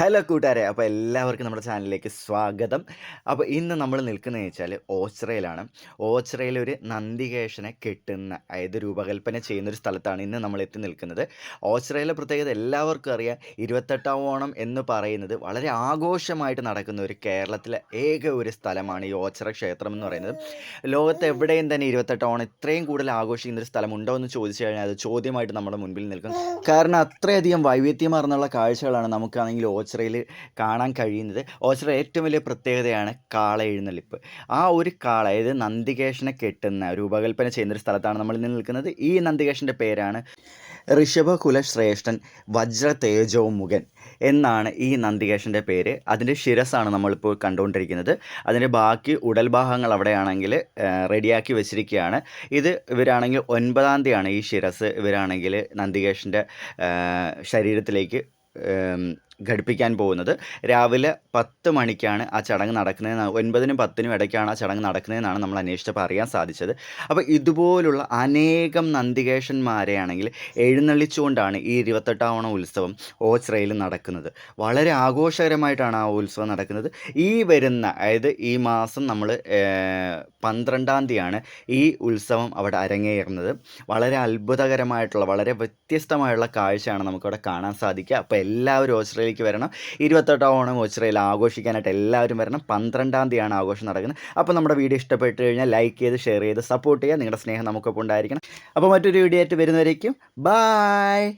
Hello കൂട്ടുകാരെ അപ്പോൾ എല്ലാവർക്കും നമ്മുടെ ചാനലിലേക്ക് സ്വാഗതം. അപ്പോൾ ഇന്ന് നമ്മൾ നിൽക്കുന്നത് വെച്ചാൽ ഓച്ചിറയിലാണ്. ഓച്ചിറയിൽ ഒരു നന്ദികേശനെ കെട്ടുന്ന അതായത് രൂപകൽപ്പന ചെയ്യുന്ന ഒരു സ്ഥലത്താണ് ഇന്ന് നമ്മൾ എത്തി നിൽക്കുന്നത്. ഓച്ചിറയിലെ പ്രത്യേകത എല്ലാവർക്കും അറിയാം. ഇരുപത്തെട്ടാം ഓണം എന്ന് പറയുന്നത് വളരെ ആഘോഷമായിട്ട് നടക്കുന്ന ഒരു കേരളത്തിലെ ഏക ഒരു സ്ഥലമാണ് ഈ ഓച്ചിറ ക്ഷേത്രം എന്ന് പറയുന്നത്. ലോകത്ത് എവിടെയും തന്നെ ഇരുപത്തെട്ടാം ഓണം ഇത്രയും കൂടുതൽ ആഘോഷിക്കുന്ന ഒരു സ്ഥലം ഉണ്ടോ എന്ന് ചോദിച്ചു കഴിഞ്ഞാൽ അത് ചോദ്യമായിട്ട് നമ്മുടെ മുൻപിൽ നിൽക്കും. കാരണം അത്രയധികം വൈവിധ്യമാർന്നുള്ള കാഴ്ചകളാണ് നമുക്കാണെങ്കിൽ ഓച്ചിറയിൽ കാണാൻ കഴിയുന്നത്. ഓച്ചിറ ഏറ്റവും വലിയ പ്രത്യേകതയാണ് കാള എഴുന്നള്ളിപ്പ്. ആ ഒരു കാള അതായത് നന്ദികേഷനെ കെട്ടുന്ന രൂപകൽപ്പന ചെയ്യുന്ന ഒരു സ്ഥലത്താണ് നമ്മൾ ഇന്ന് നിൽക്കുന്നത്. ഈ നന്ദികേഷന്റെ പേരാണ് ഋഷഭകുല ശ്രേഷ്ഠൻ വജ്ര തേജോ മുഖൻ എന്നാണ് ഈ നന്ദികേഷന്റെ പേര്. അതിന്റെ ശിരസാണ് നമ്മളിപ്പോൾ കണ്ടുകൊണ്ടിരിക്കുന്നത്. അതിന്റെ ബാക്കി ഉടൽ ഭാഗങ്ങൾ അവിടെയാണെങ്കിൽ റെഡിയാക്കി വെച്ചിരിക്കുകയാണ്. ഇത് ഇവരാണെങ്കിൽ ഒൻപതാം തീയതിയാണ് ഈ ശിരസ് ഇവരാണെങ്കിൽ നന്ദികേഷന്റെ ശരീരത്തിലേക്ക് ഘടിപ്പിക്കാൻ പോകുന്നത്. രാവിലെ പത്ത് മണിക്കാണ് ആ ചടങ്ങ് നടക്കുന്നതെന്ന് ഒൻപതിനും പത്തിനും ഇടയ്ക്കാണ് ആ ചടങ്ങ് നടക്കുന്നതെന്നാണ് നമ്മൾ അന്വേഷിച്ചപ്പോൾ അറിയാൻ സാധിച്ചത്. അപ്പോൾ ഇതുപോലുള്ള അനേകം നന്ദികേശന്മാരെയാണെങ്കിൽ എഴുന്നള്ളിച്ചുകൊണ്ടാണ് ഈ ഇരുപത്തെട്ടാം ഓണം ഉത്സവം ഓച്ചിറയിൽ നടക്കുന്നത്. വളരെ ആഘോഷകരമായിട്ടാണ് ആ ഉത്സവം നടക്കുന്നത്. ഈ വരുന്ന അതായത് ഈ മാസം നമ്മൾ പന്ത്രണ്ടാം തീയതിയാണ് ഈ ഉത്സവം അവിടെ അരങ്ങേറുന്നത്. വളരെ അത്ഭുതകരമായിട്ടുള്ള വളരെ വ്യത്യസ്തമായുള്ള കാഴ്ചയാണ് നമുക്കവിടെ കാണാൻ സാധിക്കുക. അപ്പോൾ എല്ലാവരും ഓച്ചിറയിലേക്ക് വരണം. ഇരുപത്തെട്ടാം ഓണം ഓച്ചിറയിൽ ആഘോഷിക്കാനായിട്ട് എല്ലാവരും വരണം. പന്ത്രണ്ടാം തീയതിയാണ് ആഘോഷം നടക്കുന്നത്. അപ്പോൾ നമ്മുടെ വീഡിയോ ഇഷ്ടപ്പെട്ട് കഴിഞ്ഞാൽ ലൈക്ക് ചെയ്ത് ഷെയർ ചെയ്ത് സപ്പോർട്ട് ചെയ്യുക നിങ്ങളുടെ സ്നേഹം നമുക്കൊപ്പം ഉണ്ടായിരിക്കണം. അപ്പോൾ മറ്റൊരു വീഡിയോ ആയിട്ട് വരുന്നവരേക്കും. ബായ്